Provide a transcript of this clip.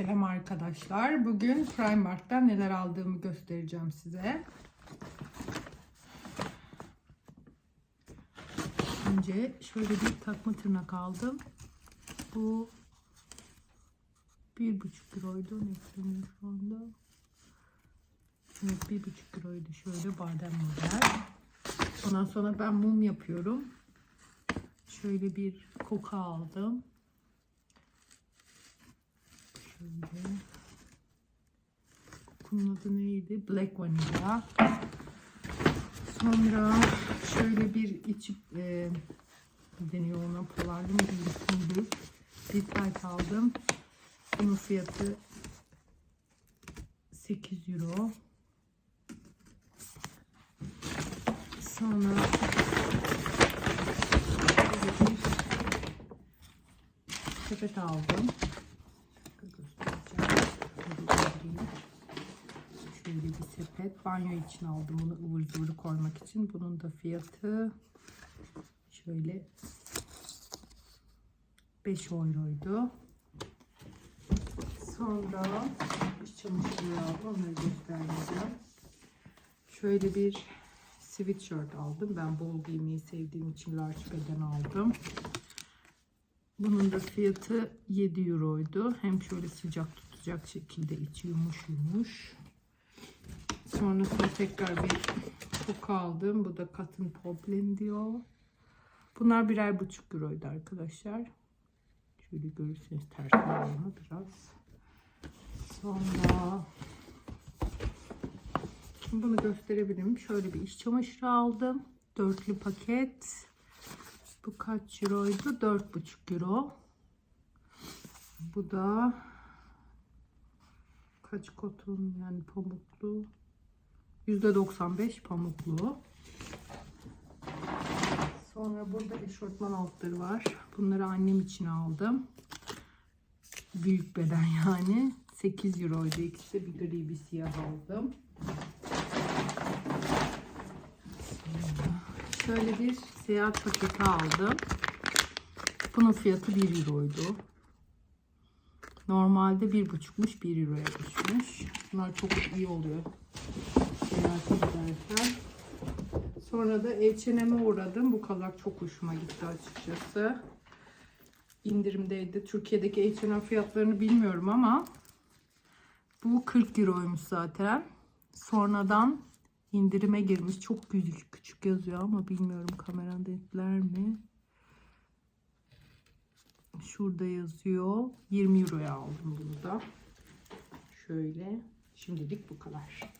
Selam arkadaşlar. Bugün Primark'tan neler aldığımı göstereceğim size. Önce şöyle bir takma tırnak aldım. Bu bir buçuk euroydu. Ne şu anda? Evet bir buçuk euroydu. Şöyle badem model. Ondan sonra ben mum yapıyorum. Şöyle bir koka aldım. Şöyle. Kokunun adı neydi? Black Vanilla. Sonra şöyle bir içip e, deniyor ona polarlı mı şimdi bir tayt aldım. Bunun fiyatı 8 euro. Sonra şöyle bir sepet aldım. Göstereceğim. Şöyle bir sepet. Banyo için aldım bunu ıvır zıvır koymak için. Bunun da fiyatı şöyle 5 euroydu. Sonra iç çamaşırları aldım. Onları göstereceğim. Şöyle bir sweatshirt aldım. Ben bol giymeyi sevdiğim için large beden aldım. Bunun da fiyatı 7 euroydu. Hem şöyle sıcak tutacak şekilde içi yumuş yumuş. Sonrasında tekrar bir koku aldım. Bu da Cotton Poplin diyor. Bunlar birer buçuk euroydu arkadaşlar. Şöyle görürseniz tersine onu biraz. Sonra Şimdi bunu gösterebilirim. Şöyle bir iş çamaşırı aldım. Dörtlü paket. Bu kaç euroydu? 4,5 euro. Bu da kaç koton yani pamuklu? %95 pamuklu. Sonra burada eşortman altları var. Bunları annem için aldım. Büyük beden yani. 8 euroydu ikisi bir gri bir siyah aldım. Şöyle bir seyahat paketi aldım. Bunun fiyatı 1 euroydu. Normalde bir buçukmuş 1 euroya düşmüş. Bunlar çok iyi oluyor. Seyahate. Sonra da H&M'e uğradım. Bu kazak çok hoşuma gitti açıkçası. İndirimdeydi. Türkiye'deki H&M fiyatlarını bilmiyorum ama bu 40 euroymuş zaten. Sonradan indirime girmiş. Çok küçük küçük yazıyor ama bilmiyorum kamerada etler mi? Şurada yazıyor. 20 euroya aldım bunu da. Şöyle. Şimdilik bu kadar.